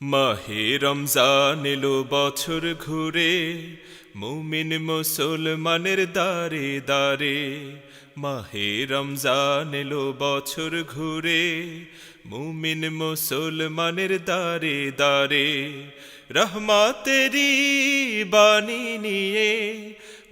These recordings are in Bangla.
মাহে রমজান এলো বছর ঘুরে, মুমিন মুসলমানের দারে দারে মাহে রমজান এলো বছর ঘুরে, মুমিন মুসলমানের দারে দারে রহমাতেরি বাণী নিয়ে,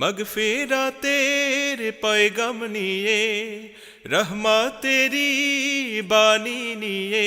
মগফিরাতের পয়গম নিয়ে রহমাতেরি বাণী নিয়ে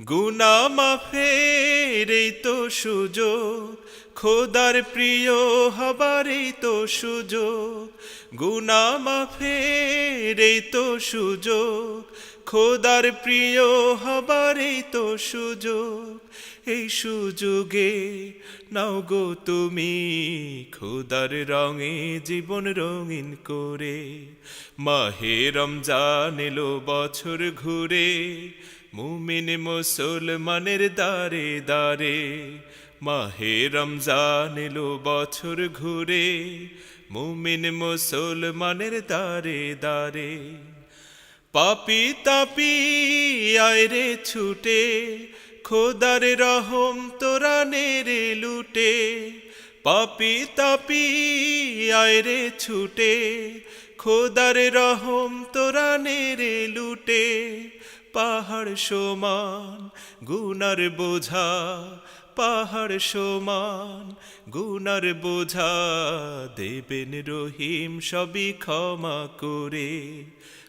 গুনা মাফের এই তো সুযোগ, খোদার প্রিয় হবার এই তো সুযোগ। গুনা মাফের এই তো সুযোগ, খোদার প্রিয় হবার এই তো সুযোগ। এই সুযোগে নাও গো তুমি খোদার রঙে জীবন রঙিন করে। মাহে রমজান এলো বছর ঘুরে মুমিন মুসলমানের দারে দারে মাহে রমজান এলো বছর ঘুরে, মুমিন মুসলমানের দারে দারে পাপি তাপি আয় রে ছুটে, খোদার রহম তোরা নেরে লুটে। পাপি তাপি আয় রে ছুটে, খোদার রহম তোরা নেরে লুটে। পাহাড় সমান গুনার বোঝা পাহাড় সমান, গুনার বোঝা দেবেন রহিম সবই ক্ষমা করে।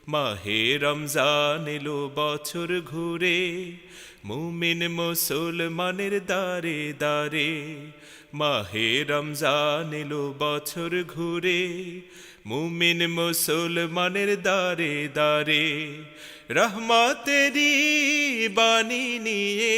মাহে রমজান এলো বছর ঘুরে, মুমিন মুসলমানের দারে দারে মাহে রমজান এলো বছর ঘুরে, মুমিন মুসলমানের দারে দারে রহমাতেরি বাণী নিয়ে